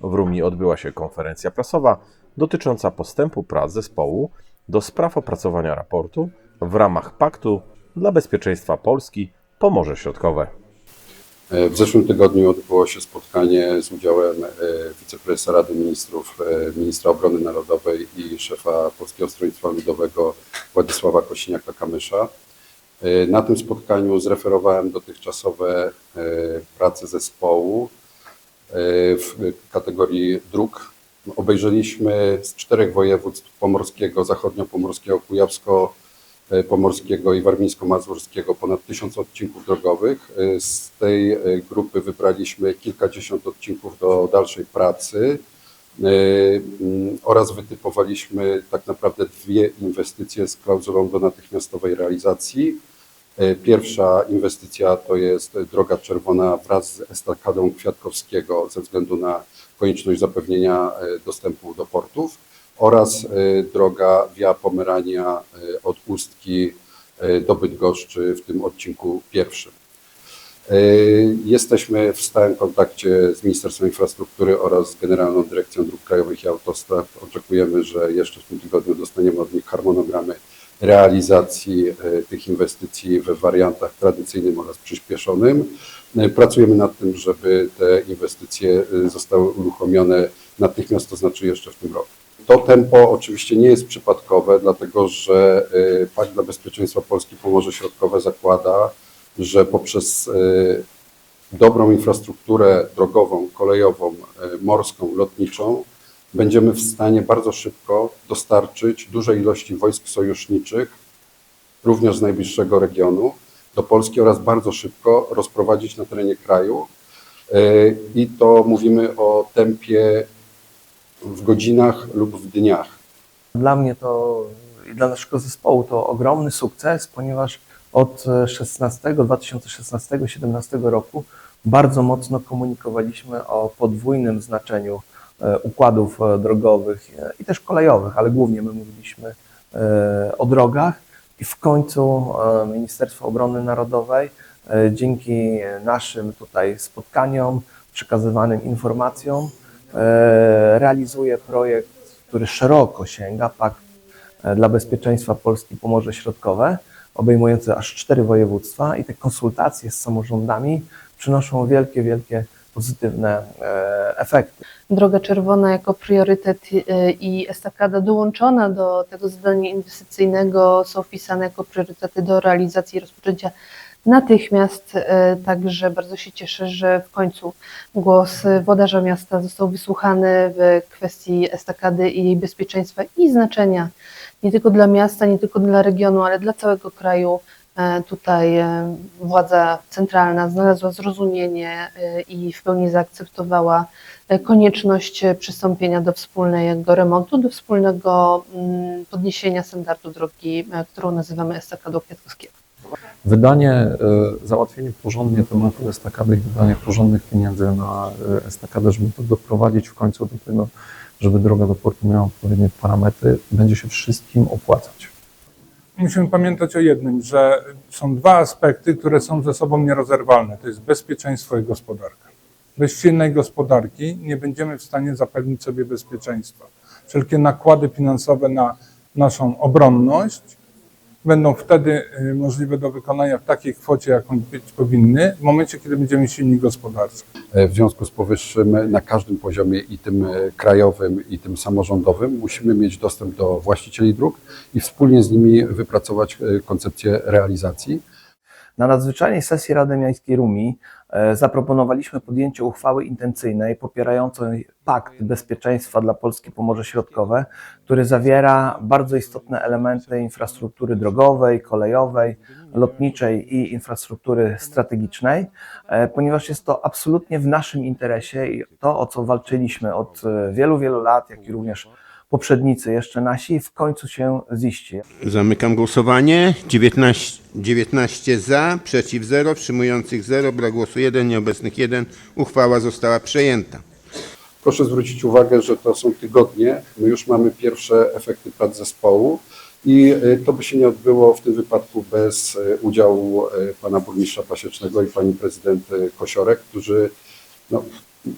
W Rumi odbyła się konferencja prasowa dotycząca postępu prac zespołu do spraw opracowania raportu w ramach Paktu dla Bezpieczeństwa Polski Pomorze Środkowe. W zeszłym tygodniu odbyło się spotkanie z udziałem e, wiceprezesa Rady Ministrów, e, ministra obrony narodowej i szefa Polskiego Stronnictwa Ludowego Władysława Kosiniaka-Kamysza. E, Na tym spotkaniu zreferowałem dotychczasowe prace zespołu w kategorii dróg. Obejrzeliśmy z czterech województw pomorskiego, zachodniopomorskiego, kujawsko pomorskiego i warmińsko-mazurskiego ponad tysiąc odcinków drogowych. Z tej grupy wybraliśmy kilkadziesiąt odcinków do dalszej pracy mm, oraz wytypowaliśmy tak naprawdę dwie inwestycje z klauzulą do natychmiastowej realizacji. Pierwsza inwestycja to jest Droga Czerwona wraz z estakadą Kwiatkowskiego ze względu na konieczność zapewnienia dostępu do portów oraz e, droga Via Pomerania e, od Ustki e, do Bydgoszczy w tym odcinku pierwszym. Jesteśmy w stałym kontakcie z Ministerstwem Infrastruktury oraz z Generalną Dyrekcją Dróg Krajowych i Autostrad. Oczekujemy, że jeszcze w tym tygodniu dostaniemy od nich harmonogramy realizacji tych inwestycji we wariantach tradycyjnym oraz przyspieszonym. Pracujemy nad tym, żeby te inwestycje zostały uruchomione natychmiast, to znaczy jeszcze w tym roku. To tempo oczywiście nie jest przypadkowe, dlatego że Pakt dla Bezpieczeństwa Polski Pomorze Środkowe zakłada, że poprzez dobrą infrastrukturę drogową, kolejową, morską, lotniczą będziemy w stanie bardzo szybko dostarczyć duże ilości wojsk sojuszniczych, również z najbliższego regionu, do Polski oraz bardzo szybko rozprowadzić na terenie kraju. I to mówimy o tempie w godzinach lub w dniach. Dla mnie to i dla naszego zespołu to ogromny sukces, ponieważ od 16, 2016-2017 roku bardzo mocno komunikowaliśmy o podwójnym znaczeniu e, układów e, drogowych e, i też kolejowych, ale głównie my mówiliśmy o drogach. I w końcu Ministerstwo Obrony Narodowej dzięki naszym tutaj spotkaniom, przekazywanym informacjom E, realizuje projekt, który szeroko sięga, Pakt e, dla Bezpieczeństwa Polski Pomorze Środkowe, obejmujący aż cztery województwa. I te konsultacje z samorządami przynoszą wielkie, wielkie pozytywne e, efekty. Droga Czerwona jako priorytet i estakada dołączona do tego zadania inwestycyjnego są wpisane jako priorytety do realizacji i rozpoczęcia natychmiast. E, także bardzo się cieszę, że w końcu głos włodarza miasta został wysłuchany w kwestii estakady i jej bezpieczeństwa i znaczenia nie tylko dla miasta, nie tylko dla regionu, ale dla całego kraju. E, tutaj e, władza centralna znalazła zrozumienie i w pełni zaakceptowała konieczność przystąpienia do wspólnego remontu, do wspólnego mm, podniesienia standardu drogi, którą nazywamy estakadą Kwiatkowskiego. Wydanie, załatwienie porządnie tematu estakady i wydanie porządnych pieniędzy na estakadę, żeby to doprowadzić w końcu do tego, żeby droga do portu miała odpowiednie parametry, będzie się wszystkim opłacać. Musimy pamiętać o jednym, że są dwa aspekty, które są ze sobą nierozerwalne. To jest bezpieczeństwo i gospodarka. Bez silnej gospodarki nie będziemy w stanie zapewnić sobie bezpieczeństwa. Wszelkie nakłady finansowe na naszą obronność będą wtedy y, możliwe do wykonania w takiej kwocie, jaką być powinny, w momencie, kiedy będziemy silni gospodarczo. E, w związku z powyższym na każdym poziomie i tym e, krajowym i tym samorządowym musimy mieć dostęp do właścicieli dróg i wspólnie z nimi wypracować e, koncepcję realizacji. Na nadzwyczajnej sesji Rady Miejskiej Rumi zaproponowaliśmy podjęcie uchwały intencyjnej popierającej Pakt Bezpieczeństwa dla Polski Pomorze Środkowe, który zawiera bardzo istotne elementy infrastruktury drogowej, kolejowej, lotniczej i infrastruktury strategicznej, e, ponieważ jest to absolutnie w naszym interesie i to, o co walczyliśmy od e, wielu, wielu lat, jak i również poprzednicy jeszcze nasi w końcu się ziści. Zamykam głosowanie. 19, 19 za, przeciw 0, wstrzymujących 0, brak głosu 1, nieobecnych 1. Uchwała została przejęta. Proszę zwrócić uwagę, że to są tygodnie. My już mamy pierwsze efekty prac zespołu i y, to by się nie odbyło w tym wypadku bez y, udziału y, pana burmistrza Pasiecznego i pani prezydent Kosiorek, którzy no,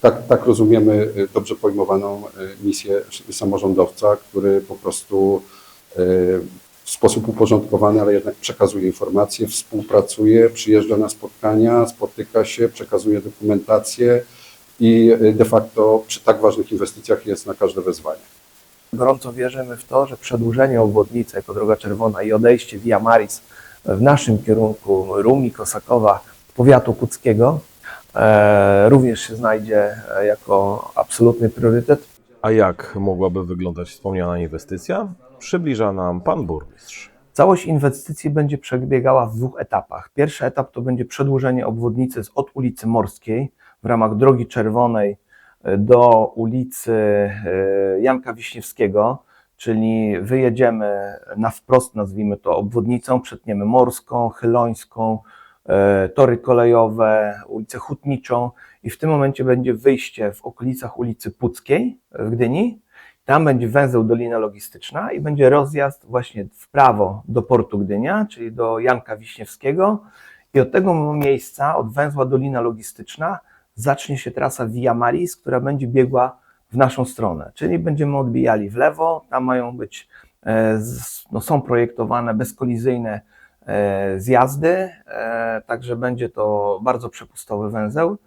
Tak, tak rozumiemy y, dobrze pojmowaną y, misję samorządowca, który po prostu y, w sposób uporządkowany, ale jednak przekazuje informacje, współpracuje, przyjeżdża na spotkania, spotyka się, przekazuje dokumentację i de facto przy tak ważnych inwestycjach jest na każde wezwanie. Gorąco wierzymy w to, że przedłużenie obwodnicy jako droga czerwona i odejście Via Maris w naszym kierunku Rumi, Kosakowa, powiatu puckiego również się znajdzie e, jako absolutny priorytet. A jak mogłaby wyglądać wspomniana inwestycja? Przybliża nam pan burmistrz. Całość inwestycji będzie przebiegała w dwóch etapach. Pierwszy etap to będzie przedłużenie obwodnicy z- od ulicy Morskiej w ramach Drogi Czerwonej e, do ulicy e, Janka Wiśniewskiego, czyli wyjedziemy na wprost, nazwijmy to obwodnicą, przetniemy Morską, Chylońską, e, tory kolejowe, ulicę Hutniczą i w tym momencie będzie wyjście w okolicach ulicy Puckiej w Gdyni, tam będzie węzeł Dolina Logistyczna i będzie rozjazd właśnie w prawo do portu Gdynia, czyli do Janka Wiśniewskiego. I od tego miejsca, od węzła Dolina Logistyczna, zacznie się trasa Via Maris, która będzie biegła w naszą stronę. Czyli będziemy odbijali w lewo, tam mają być, e, no są projektowane bezkolizyjne e, zjazdy, e, także będzie to bardzo przepustowy węzeł.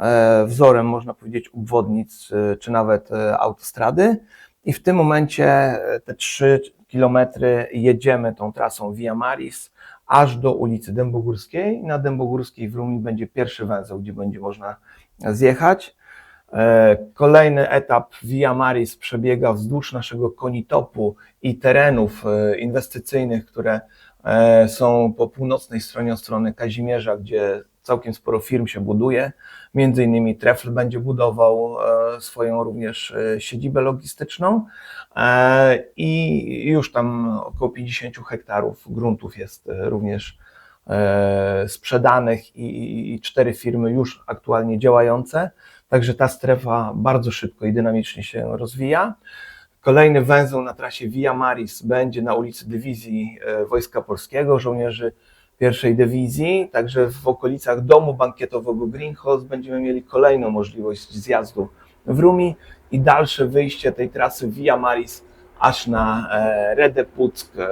E, wzorem, można powiedzieć, obwodnic e, czy nawet e, autostrady. I w tym momencie e, te 3 kilometry jedziemy tą trasą Via Maris aż do ulicy Dębogórskiej. Na Dębogórskiej w Rumi będzie pierwszy węzeł, gdzie będzie można zjechać. E, Kolejny etap Via Maris przebiega wzdłuż naszego konitopu i terenów e, inwestycyjnych, które e, są po północnej stronie strony Kazimierza, gdzie całkiem sporo firm się buduje. Między innymi Trefl będzie budował e, swoją również e, siedzibę logistyczną e, i już tam około 50 hektarów gruntów jest e, również e, sprzedanych i cztery firmy już aktualnie działające. Także ta strefa bardzo szybko i dynamicznie się rozwija. Kolejny węzeł na trasie Via Maris będzie na ulicy Dywizji e, Wojska Polskiego, żołnierzy pierwszej dywizji. Także w okolicach domu bankietowego Greenhouse będziemy mieli kolejną możliwość zjazdu w Rumi i dalsze wyjście tej trasy Via Maris aż na e, Puck e,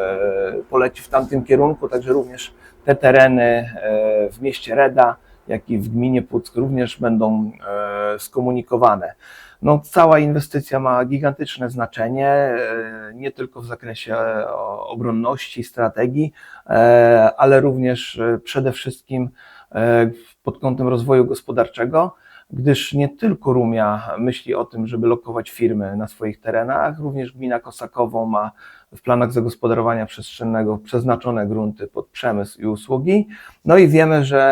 poleci w tamtym kierunku. Także również te tereny w mieście Reda, jak i w gminie Puck również będą e, skomunikowane. No, cała inwestycja ma gigantyczne znaczenie, e, nie tylko w zakresie e, obronności, strategii, ale również przede wszystkim pod kątem rozwoju gospodarczego, gdyż nie tylko Rumia myśli o tym, żeby lokować firmy na swoich terenach, również gmina Kosakowo ma w planach zagospodarowania przestrzennego przeznaczone grunty pod przemysł i usługi. No i wiemy, że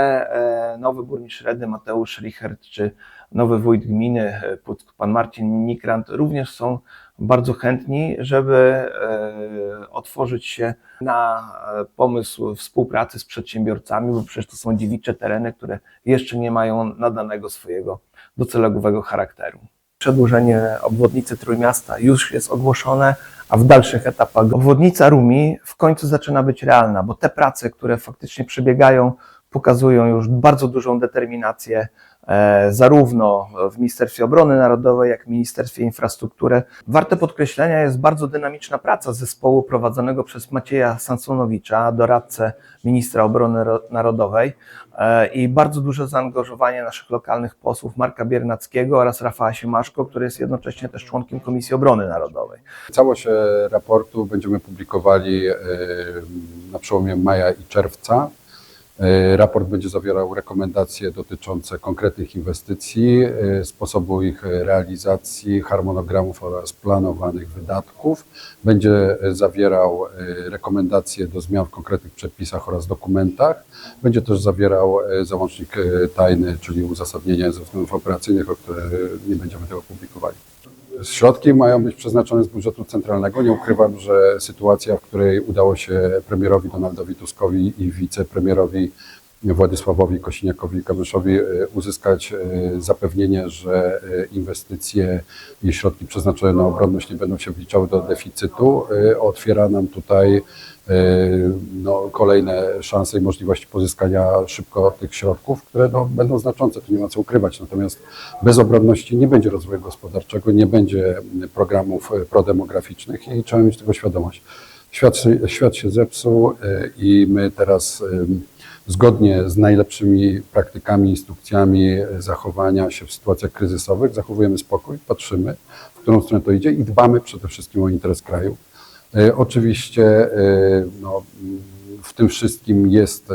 e, nowy burmistrz Redy Mateusz Richert czy nowy wójt gminy e, Puck, pan Marcin Nikrant również są bardzo chętni, żeby e, otworzyć się na pomysł współpracy z przedsiębiorcami, bo przecież to są dziewicze tereny, które jeszcze nie mają nadanego swojego docelowego charakteru. Przedłużenie obwodnicy Trójmiasta już jest ogłoszone, a w dalszych etapach obwodnica Rumi w końcu zaczyna być realna, bo te prace, które faktycznie przebiegają, pokazują już bardzo dużą determinację zarówno w Ministerstwie Obrony Narodowej, jak i Ministerstwie Infrastruktury. Warte podkreślenia jest bardzo dynamiczna praca zespołu prowadzonego przez Macieja Sansonowicza, doradcę ministra obrony Ro- narodowej e, i bardzo duże zaangażowanie naszych lokalnych posłów Marka Biernackiego oraz Rafała Siemaszko, który jest jednocześnie też członkiem Komisji Obrony Narodowej. Całość e, raportu będziemy publikowali e, na przełomie maja i czerwca. E, Raport będzie zawierał rekomendacje dotyczące konkretnych inwestycji, e, sposobu ich realizacji, harmonogramów oraz planowanych wydatków. Będzie e, zawierał rekomendacje do zmian w konkretnych przepisach oraz dokumentach. Będzie też zawierał załącznik tajny, czyli uzasadnienie ze względów operacyjnych, o które nie będziemy tego publikowali. Środki mają być przeznaczone z budżetu centralnego. Nie ukrywam, że sytuacja, w której udało się premierowi Donaldowi Tuskowi i wicepremierowi Władysławowi Kosiniakowi-Kamyszowi e, uzyskać e, zapewnienie, że e, inwestycje i środki przeznaczone na obronność nie będą się wliczały do deficytu, otwiera nam tutaj no, kolejne szanse i możliwości pozyskania szybko tych środków, które no, będą znaczące, tu nie ma co ukrywać. Natomiast bez obronności nie będzie rozwoju gospodarczego, nie będzie programów prodemograficznych i trzeba mieć tego świadomość. Świat, świat się zepsuł e, i my teraz zgodnie z najlepszymi praktykami, instrukcjami e, zachowania się w sytuacjach kryzysowych zachowujemy spokój, patrzymy, w którą stronę to idzie i dbamy przede wszystkim o interes kraju. E, Oczywiście no, w tym wszystkim jest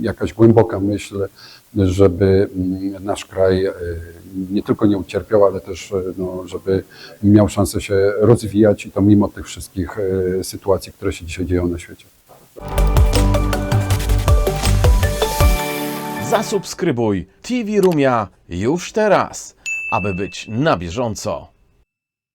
jakaś głęboka myśl, żeby mm, nasz kraj e, nie tylko nie ucierpiał, ale też e, no, żeby miał szansę się rozwijać i to mimo tych wszystkich e, sytuacji, które się dzisiaj dzieją na świecie. Zasubskrybuj TV Rumia już teraz, aby być na bieżąco.